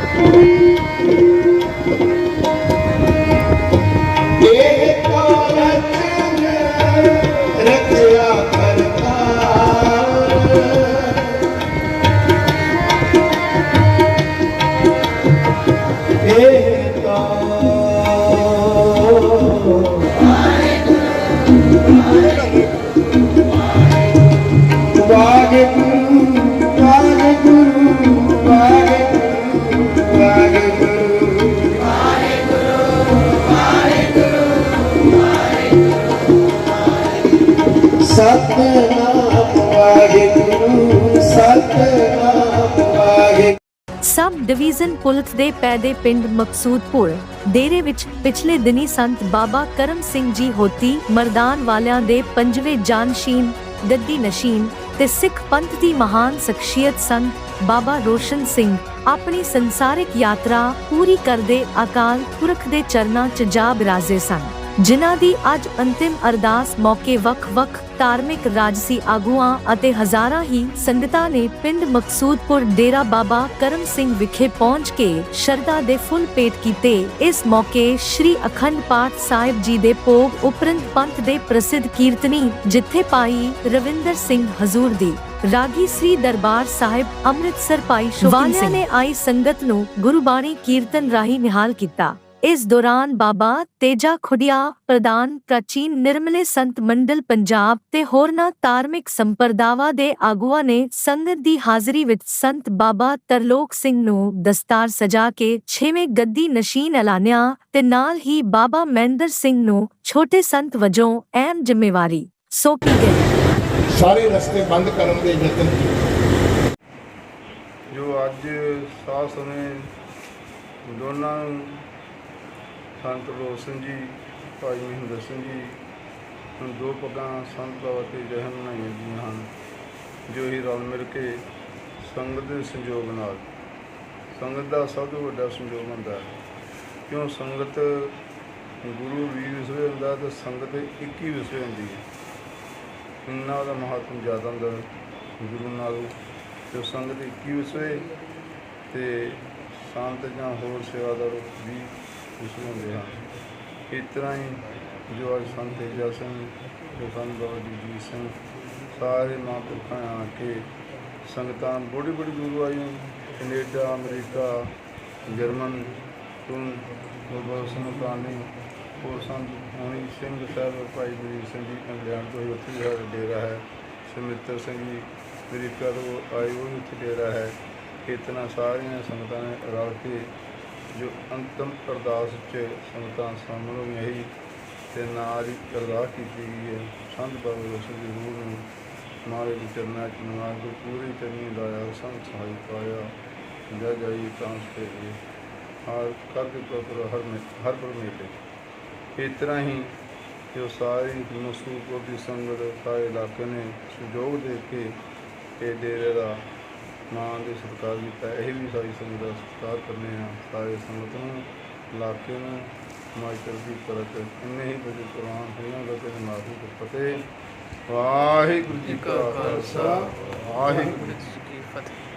Música sub division police ਦੇ ਪੈਦੇ ਪਿੰਡ ਮਕਸੂਦਪੁਰ, ਡੇਰੇ ਵਿੱਚ ਪਿਛਲੇ ਦਿਨੀ ਸੰਤ ਬਾਬਾ ਕਰਮ ਸਿੰਘ ਜੀ ਹੋਤੀ ਮਰਦਾਨ ਵਾਲਿਆਂ ਦੇ ਪੰਜਵੇਂ ਜਾਨਸ਼ੀਨ, ਗੱਦੀ ਨਸ਼ੀਨ ਤੇ ਸਿੱਖ ਪੰਥ ਦੀ ਮਹਾਨ ਸ਼ਖਸੀਅਤ ਸੰਤ ਬਾਬਾ ਰੋਸ਼ਨ ਸਿੰਘ ਆਪਣੀ ਸੰਸਾਰਿਕ ਯਾਤਰਾ ਪੂਰੀ ਕਰਦੇ ਅਕਾਲ ਪੁਰਖ ਦੇ ਚਰਨਾਂ 'ਚ ਜਾ ਬਿਰਾਜੇ ਸਨ। ਜਿਨ੍ਹਾਂ ਦੀ ਅੱਜ ਅੰਤਿਮ ਅਰਦਾਸ ਮੌਕੇ ਵੱਖ-ਵੱਖ ਧਾਰਮਿਕ ਰਾਜਸੀ ਆਗੂਆਂ ਅਤੇ ਹਜ਼ਾਰਾਂ ਹੀ ਸੰਗਤਾਂ ਨੇ ਪਿੰਡ ਮਕਸੂਦਪੁਰ ਡੇਰਾ ਬਾਬਾ ਕਰਮ ਸਿੰਘ ਵਿਖੇ ਪਹੁੰਚ ਕੇ ਸ਼ਰਧਾ ਦੇ ਫੁੱਲ ਭੇਟ ਕੀਤੇ। ਇਸ ਮੌਕੇ ਸ੍ਰੀ ਅਖੰਡ ਪਾਠ ਸਾਹਿਬ ਜੀ ਦੇ ਭੋਗ ਉਪਰੰਤ ਪੰਥ ਦੇ ਪ੍ਰਸਿੱਧ ਕੀਰਤਨੀ ਜਿੱਥੇ ਪਾਈ ਰਵਿੰਦਰ ਸਿੰਘ ਹਜ਼ੂਰ ਦੀ। ਰਾਗੀ ਸ੍ਰੀ ਦਰਬਾਰ ਸਾਹਿਬ ਅੰਮ੍ਰਿਤਸਰ ਪਾਈ ਸ਼ੋਭਨ ਸਿੰਘ। ਨੇ ਆਈ ਸੰਗਤ ਨੂੰ ਗੁਰਬਾਣੀ ਕੀਰਤਨ ਰਾਹੀਂ ਨਿਹਾਲ ਕੀਤਾ। ਇਸ ਦੌਰਾਨ ਬਾਬਾ ਤੇਜਾ ਖੁੜਿਆ ਪ੍ਰਧਾਨ ਪ੍ਰਾਚੀਨ ਨਿਰਮਲੇ ਸੰਤ ਮੰਡਲ ਪੰਜਾਬ ਤੇ ਹੋਰਨਾਂ ਧਾਰਮਿਕ ਸੰਪਰਦਾਵਾਂ ਦੇ ਆਗੂਆਂ ਨੇ ਸੰਗਤ ਦੀ ਹਾਜ਼ਰੀ ਵਿੱਚ ਸੰਤ ਬਾਬਾ ਤਰਲੋਕ ਸਿੰਘ ਨੂੰ ਦਸਤਾਰ ਸਜਾ ਕੇ ਛੇਵੇਂ ਗੱਦੀ ਨਸ਼ੀਨ ਐਲਾਨਿਆ ਤੇ ਨਾਲ ਹੀ ਬਾਬਾ ਮਹਿੰਦਰ ਸਿੰਘ ਨੂੰ ਛੋਟੇ ਸੰਤ ਵਜੋਂ ਅਹਿਮ ਜ਼ਿੰਮੇਵਾਰੀ ਸੌਂਪੀ ਗਈ। ਸਾਰੇ ਰਸਤੇ ਬੰਦ ਕਰਨ ਦੇ ਯਤਨ ਕੀਤੇ। ਜੋ ਅੱਜ ਸਾਹ ਸਮੇਂ ਦੋਨਾਂ ਸੰਤ ਰੋਸ਼ਨ ਜੀ, ਭਾਈ ਮਹਿੰਦਰ ਸਿੰਘ ਜੀ, ਹੁਣ ਦੋ ਪੱਗਾਂ ਸੰਤ ਬਾਬਾ ਤੇ ਜਹਨ ਬਣਾਈਆਂ ਗਈਆਂ ਹਨ, ਜੋ ਹੀ ਰਲ ਮਿਲ ਕੇ ਸੰਗਤ ਦੇ ਸੰਯੋਗ ਨਾਲ, ਸੰਗਤ ਦਾ ਸਭ ਤੋਂ ਵੱਡਾ ਸੰਯੋਗ ਹੁੰਦਾ ਹੈ। ਕਿਉਂ ਸੰਗਤ ਗੁਰੂ ਵੀ ਵਿਸਵੇ ਹੁੰਦਾ ਤੇ ਸੰਗਤ 21 ਵਿਸਵੇ ਹੁੰਦੀ ਹੈ। ਇੰਨਾ ਦਾ ਮਹੱਤਵ ਜ਼ਿਆਦਾ ਹੁੰਦਾ ਗੁਰੂ ਨਾਲ, ਜੋ ਸੰਗਤ 21 ਵਿਸਵੇ ਤੇ ਸੰਤ ਜਾਂ ਹੋਰ ਸੇਵਾਦਾਰ ਵੀ ਵਿਸਵੇ ਹੁੰਦੇ ਹਨ ਇਸ ਤਰ੍ਹਾਂ ਹੀ ਜੋ ਅੱਜ ਸੰਤ ਤੇਜਾ ਸਿੰਘ ਜੋ ਸੰਤ ਬਾਬਾ ਜੀ ਸਿੰਘ ਸਾਰੇ ਮਹਾਂਪੁਰਖਾਂ ਆ ਕੇ ਸੰਗਤਾਂ ਬੜੀ ਬੜੀ ਦੂਰੋਂ ਆਈਆਂ। ਕੈਨੇਡਾ, ਅਮਰੀਕਾ, ਜਰਮਨ ਤੋਂ ਬਾਬਾ ਸਿੰਘ ਕਾਨੀ ਹੋਰ ਸੰਤ ਹੋਣੀ ਸਿੰਘ ਸਾਹਿਬ, ਭਾਈ ਵੀਰ ਸਿੰਘ ਜੀ ਇੰਗਲੈਂਡ ਤੋਂ ਹੀ ਉੱਥੇ ਜਿਹੜਾ ਡੇਰਾ ਹੈ। ਸੁਮਿੱਤਰ ਸਿੰਘ ਜੀ, ਅਮਰੀਕਾ ਤੋਂ ਆਏ, ਉਹ ਵੀ ਉੱਥੇ ਡੇਰਾ ਹੈ। ਇਤਨਾ ਸਾਰੀਆਂ ਸੰਗਤਾਂ ਨੇ ਰਲ ਕੇ ਜੋ ਅੰਤਮ ਅਰਦਾਸ ਚ ਸੰਗਤਾਂ ਸਾਹਮਣੇ ਹੋਈਆਂ ਤੇ ਨਾਲ ਹੀ ਅਰਦਾਸ ਕੀਤੀ ਗਈ ਹੈ। ਸੰਤ ਬਾਬਾ ਰੋਸ਼ਨ ਦੀ ਰੂਹ ਨੂੰ ਮਾਰੇ ਦੇ ਚਰਨਾਂ ਚ ਨਵਾਜ਼ ਕੇ ਪੂਰੀ ਚਰਨੀ ਲਾਇਆ, ਸੰਤ ਸਹਾਈ ਪਾਇਆ, ਜੈ ਜਾਈ ਕਾਂਸ ਤੇ ਹਰ ਕਰਕੇ ਪ੍ਰਭੂ ਹਰ ਮੇ, ਹਰ ਪਰਮੇਸ਼ਰ ਇਸ ਤਰ੍ਹਾਂ ਹੀ ਜੋ ਸਾਰੀ ਮਸੂਪੁਰ ਦੀ ਸੰਗਤ ਸਾਰੇ ਇਲਾਕੇ ਨੇ ਸਹਿਯੋਗ ਦੇ ਕੇ ਇਹ ਡੇਰੇ ਦਾ ਮਾਂ ਦੇ ਸਤਿਕਾਰ ਕੀਤਾ। ਇਹ ਵੀ ਸਾਰੀ ਸੰਗਤ ਦਾ ਸਤਿਕਾਰ ਕਰਨੇ ਆ। ਸਾਰੇ ਸੰਗਤ ਨੂੰ ਇਲਾਕੇ ਨੂੰ ਮਾਇਕਲ ਦੀ ਕਰਤ ਇੰਨੇ ਹੀ ਬਜੇ ਕੁਰਾਨ ਹੋਈਆਂ ਦਾ ਤੇ ਮਾਫੀ ਤੇ ਫਤਿਹ। ਵਾਹਿਗੁਰੂ ਜੀ ਕਾ ਖਾਲਸਾ। ਵਾਹਿਗੁਰੂ ਜੀ ਕੀ ਫਤਿਹ।